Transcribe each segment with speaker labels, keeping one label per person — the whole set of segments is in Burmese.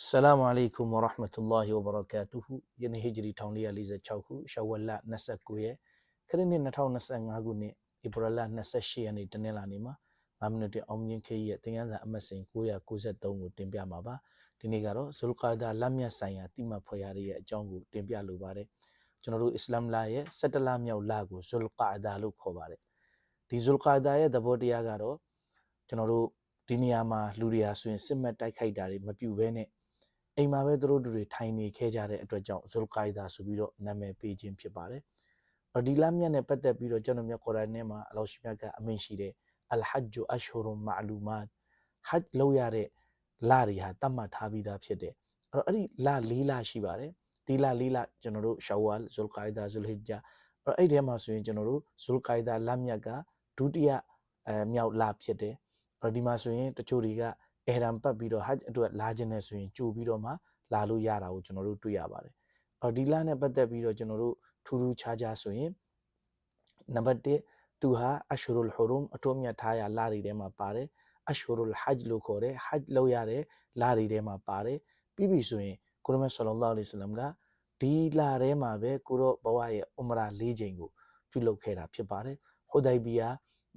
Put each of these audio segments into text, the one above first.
Speaker 1: السلام عليكم ورحمة الله وبركاته ယနေ့ဟီဂျရီ1446ခုရှဝလ29ရက်ခရစ်နှစ်2025ခုနှစ်ဧပြီလ28ရက်နေ့တနင်္လာနေ့မှာ9မိနစ်တင်အောင်မြင်ခေရဲ့သင်ခန်းစာအမှတ်စဉ်993ကိုတင်ပြမှာပါဒီနေ့ကတော့ဇူလ်ကာဒါလမြတ်ဆိုင်ရာတိမတ်ဖွယ်ရရဲ့အကြောင်းကိုတင်ပြလိုပါတယ်ကျွန်တော်တို့အစ္စလာမ်လာရဲ့17လမြောက်လကိုဇူလ်ကာဒါလို့ခေါ်ပါတယ်ဒီဇူလ်ကာဒါရဲ့သဘောတရားကတော့ကျွန်တော်တို့ဒီနေရာမှာလူတွေဟာဆိုရင်စစ်မှတ်တိုက်ခိုက်တာတွေမပြုဘဲနဲ့ အိမ်မှာပဲသူတို့တွေထိုင်နေခဲ့ကြတဲ့အတွက်ကြောင့်ဇူလ်ကိုင်ဒါဆိုပြီးတော့နာမည်ပေးခြင်းဖြစ်ပါတယ်။အော်ဒီလာမြတ်နဲ့ပတ်သက်ပြီးတော့ကျွန်တော်မြတ်ကုရ်အာန်ထဲမှာအလောရှိမြတ်ကအမိန့်ရှိတဲ့အလ်ဟဂျ်ဂျူအရှဟူရုမာလူမတ်ဟဂျ်လုပ်ရတဲ့လတွေဟာတတ်မှတ်ထားပြီးသားဖြစ်တယ်။အဲ့တော့အဲ့ဒီလ၄လရှိပါတယ်။ဒီလ၄လကျွန်တော်တို့ရှဝါလ်ဇူလ်ကိုင်ဒါဇူလ်ဟစ်ဂျာအဲ့အဲ့ဒီထဲမှာဆိုရင်ကျွန်တော်တို့ဇူလ်ကိုင်ဒါလမြတ်ကဒုတိယအဲမြောက်လဖြစ်တယ်။အဲ့တော့ဒီမှာဆိုရင်တချို့တွေက အေရန်ပတ်ပြီးတော့ဟဂျ်အတွက်လာခြင်းနဲ့ဆိုရင်ကြိုပြီးတော့မှလာလို့ရတာကိုကျွန်တော်တို့တွေ့ရပါတယ်။အော်ဒီလနဲ့ပတ်သက်ပြီးတော့ကျွန်တော်တို့ထူးထူးခြားခြားဆိုရင်နံပါတ်1သူဟာအရှူရုလ်ဟူရုမ်အထွတ်မြတ်ထားရလာတွေထဲမှာပါတယ်။အရှူရုလ်ဟဂျ်လို့ခေါ်တဲ့ဟဂျ်လုပ်ရတဲ့လာတွေထဲမှာပါတယ်။ပြီးပြီဆိုရင်ကိုရမတ်ဆလ္လာလဟ်အလိုင်းဝါဆလမ်ကဒီလာထဲမှာပဲကိုရောဘဝရဲ့အမရာ၄ချိန်ကိုပြုလုပ်ခဲ့တာဖြစ်ပါတယ်။ဟူဒိုင်ဘီယာ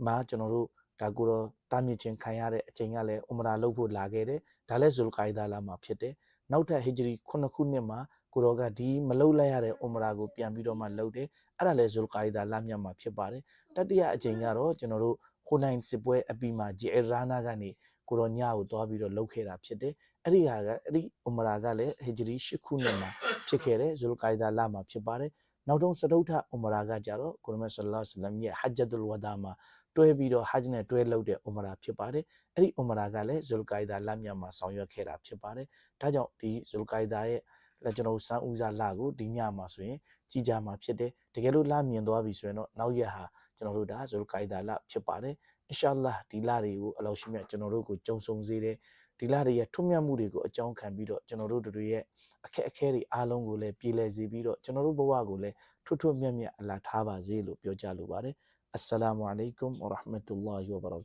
Speaker 1: မှာကျွန်တော်တို့ ဒါကိုတော့တာမြင့်ချင်းခံရတဲ့အချိန်ကလည်းအမရာလုပ်ဖို့လာခဲ့တယ်ဒါလည်းဇူလ်ကိုင်ဒါလာမှာဖြစ်တယ်နောက်ထပ်ဟီဂျရီ9ခုနှစ်မှာကိုရောကဒီမလုတ်လိုက်ရတဲ့အမရာကိုပြန်ပြီးတော့မှလုပ်တယ်အဲ့ဒါလည်းဇူလ်ကိုင်ဒါလာမြတ်မှာဖြစ်ပါတယ်တတိယအချိန်ကတော့ကျွန်တော်တို့ခိုနိုင်စစ်ပွဲအပြီးမှာဂျီအရာနာကနေကိုရောညကိုသွားပြီးတော့လုပ်ခဲ့တာဖြစ်တယ်အဲ့ဒီဟာကအဲ့ဒီအမရာကလည်းဟီဂျရီ10ခုနှစ်မှာဖြစ်ခဲ့တယ်ဇူလ်ကိုင်ဒါလာမှာဖြစ်ပါတယ် နောက်ဆုံးစတုထအမရာကကြတော့ကိုရမတ်ဆလ္လာလဟ်အလัยဟိဝါစလမ်ရဲ့ဟဂျ်ဂျတ်ဒ်ဝဒါမှာတွဲပြီးတော့ဟဂျ်နဲ့တွဲလုပ်တဲ့ဥမရာဖြစ်ပါတယ်အဲ့ဒီဥမရာကလည်းဇူလ်ကိုင်ဒါလမြတ်မှာဆောင်ရွက်ခဲ့တာဖြစ်ပါတယ်ဒါကြောင့်ဒီဇူလ်ကိုင်ဒါရဲ့လက်ကျွန်တော်စံဦးစားလကိုဒီညမှာဆိုရင်ကြည်ကြမှာဖြစ်တယ်တကယ်လို့လမြင်သွားပြီဆိုရင်တော့နောက်ရက်ဟာကျွန်တော်တို့ဒါဇူလ်ကိုင်ဒါလဖြစ်ပါတယ်အင်ရှာအလ္လာဒီလတွေကိုအလောရှိမြတ်ကျွန်တော်တို့ကိုကြုံဆုံစေတယ် ဒီလတွေရဲ့ထွတ်မြတ်မှုတွေကိုအကြောင်းခံပြီးတော့ကျွန်တော်တို့တို့ရဲ့အခက်အခဲတွေအားလုံးကိုလည်းပြည်လည်စေပြီးတော့ကျွန်တော်တို့ဘဝကိုလည်းထွတ်ထွတ်မြတ်မြတ်အလားထားပါစေလို့ပြောကြလိုပါတယ်အစ္စလာမုအလိုင်ကွမ်ဝရဟမတူလာဟီဝဘရကာ